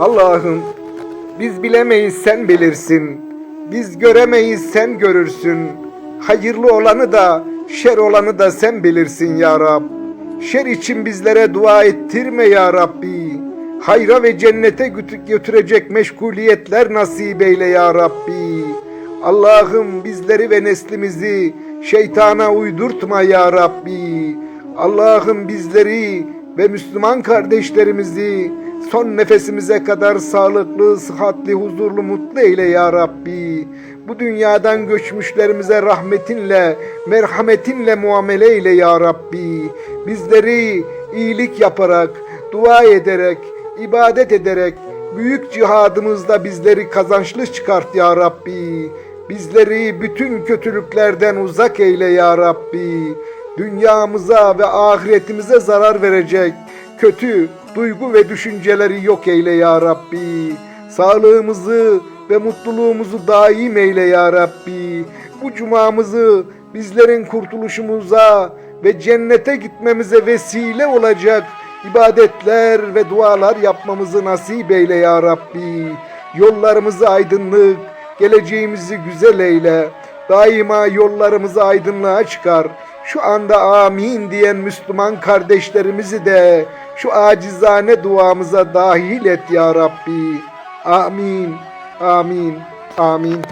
Allah'ım biz bilemeyiz sen bilirsin. Biz göremeyiz sen görürsün. Hayırlı olanı da şer olanı da sen bilirsin ya Rab. Şer için bizlere dua ettirme ya Rabbi. Hayra ve cennete götü- götürecek meşguliyetler nasip eyle ya Rabbi. Allah'ım bizleri ve neslimizi şeytana uydurtma ya Rabbi. Allah'ım bizleri ve Müslüman kardeşlerimizi son nefesimize kadar sağlıklı, sıhhatli, huzurlu, mutlu eyle ya Rabbi. Bu dünyadan göçmüşlerimize rahmetinle, merhametinle muamele eyle ya Rabbi. Bizleri iyilik yaparak, dua ederek, ibadet ederek, büyük cihadımızda bizleri kazançlı çıkart ya Rabbi. Bizleri bütün kötülüklerden uzak eyle ya Rabbi. Dünyamıza ve ahiretimize zarar verecek kötü duygu ve düşünceleri yok eyle ya Rabbi. Sağlığımızı ve mutluluğumuzu daim eyle ya Rabbi. Bu cumamızı bizlerin kurtuluşumuza ve cennete gitmemize vesile olacak ibadetler ve dualar yapmamızı nasip eyle ya Rabbi. Yollarımızı aydınlık, geleceğimizi güzel eyle. Daima yollarımızı aydınlığa çıkar. Şu anda amin diyen Müslüman kardeşlerimizi de şu acizane duamıza dahil et ya Rabbi. Amin, amin, amin.